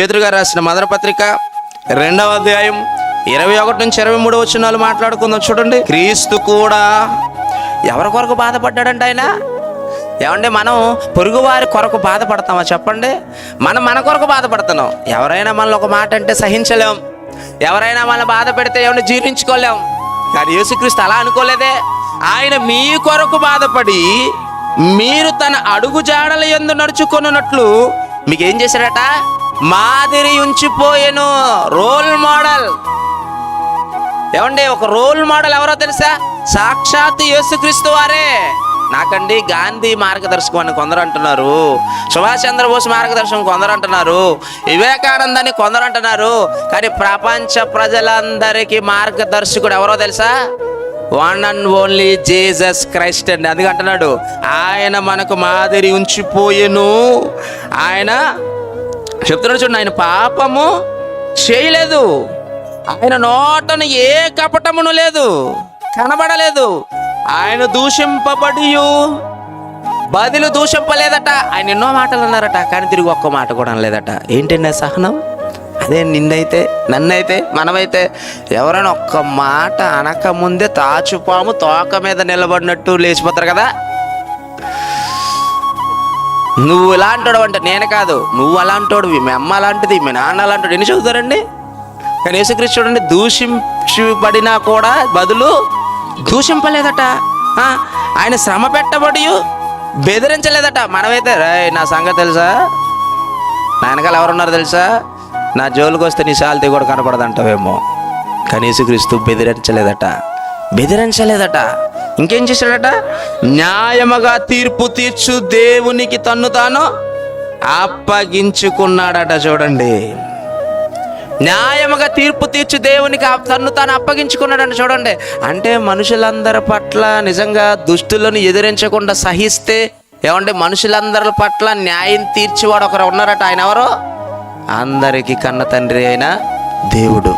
పేతురు రాసిన మదర పత్రిక రెండవ అధ్యాయం ఇరవై ఒకటి నుంచి ఇరవై మూడు వచ్చినాలు మాట్లాడుకుందాం. చూడండి. క్రీస్తు కూడా ఎవరి కొరకు బాధపడ్డాడంటే ఆయన? ఏమంటే మనం పొరుగువారి కొరకు బాధపడతామా చెప్పండి? మనం మన కొరకు బాధపడుతున్నాం. ఎవరైనా మనల్ని ఒక మాట అంటే సహించలేం. ఎవరైనా మనల్ని బాధ పెడితే ఏమైనా జీర్ణించుకోలేం. కానీ యేసుక్రీస్తు అలా అనుకోలేదే. ఆయన మీ కొరకు బాధపడి మీరు తన అడుగు జాడల ఎందు నడుచుకున్నట్లు మీకేం చేశాడట మాదిరి ఉంచిపోయాను రోల్ మోడల్ ఏమండి ఒక రోల్ మోడల్ ఎవరో తెలుసా? సాక్షాత్ యేసుక్రీస్తు వారే. నాకండి గాంధీ మార్గదర్శకం అని కొందరు అంటున్నారు. సుభాష్ చంద్రబోస్ మార్గదర్శకం కొందరు అంటున్నారు. వివేకానంద అని కొందరు అంటున్నారు. కానీ ప్రపంచ ప్రజలందరికీ మార్గదర్శకుడు ఎవరో తెలుసా? One and only Jesus Christ అండి. అందుకే అంటున్నాడు ఆయన మనకు మాదిరి ఉంచిపోయెను. ఆయన చెప్తున్నాడు చూడండి ఆయన పాపము చేయలేదు. ఆయన నోటను ఏ కపటమును లేదు కనబడలేదు. ఆయన దూషింపబడి బదులు దూషింపలేదట. ఆయన ఎన్నో మాటలు అన్నారట కానీ తిరిగి ఒక్క మాట కూడా అనలేదట. ఏంటండి సహనం? అదే నిన్నైతే నన్నైతే మనమైతే ఎవరైనా ఒక్క మాట అనక ముందే తాచుపాము తోక మీద నిలబడినట్టు లేచిపోతారు కదా. నువ్వు ఇలాంటోడు అంటే నేను కాదు నువ్వు అలాంటోడు మీ అమ్మ అలాంటిది మీ నాన్న అలాంటోడు ఎన్ని చదువుతారండి? కానీ యేసుక్రీస్తు అండి దూషించబడినా కూడా బదులు దూషింపలేదట. ఆయన శ్రమ పెట్టబడి బెదిరించలేదట. మనమైతే రే నా సంగతి తెలుసా? నా వెనకాల ఎవరున్నారు తెలుసా? నా జోలికి వస్తే నీ శాలిటీ కూడా కనపడదంటావేమో. కనీసు క్రీస్తు బెదిరించలేదట. బెదిరించలేదట. ఇంకేం చేశాడట? న్యాయముగా తీర్పు తీర్చు దేవునికి తన్ను తాను అప్పగించుకున్నాడట చూడండి. న్యాయముగా తీర్పు తీర్చు దేవునికి ఆ తన్ను తాను అప్పగించుకున్నాడని చూడండి. అంటే మనుషులందరి పట్ల నిజంగా దుష్టులను ఎదిరించకుండా సహిస్తే ఏమంటే మనుషులందరి పట్ల న్యాయం తీర్చేవాడు ఒకరు ఉన్నారట. ఆయన ఎవరు? అందరికీ కన్న తండ్రి అయిన దేవుడు.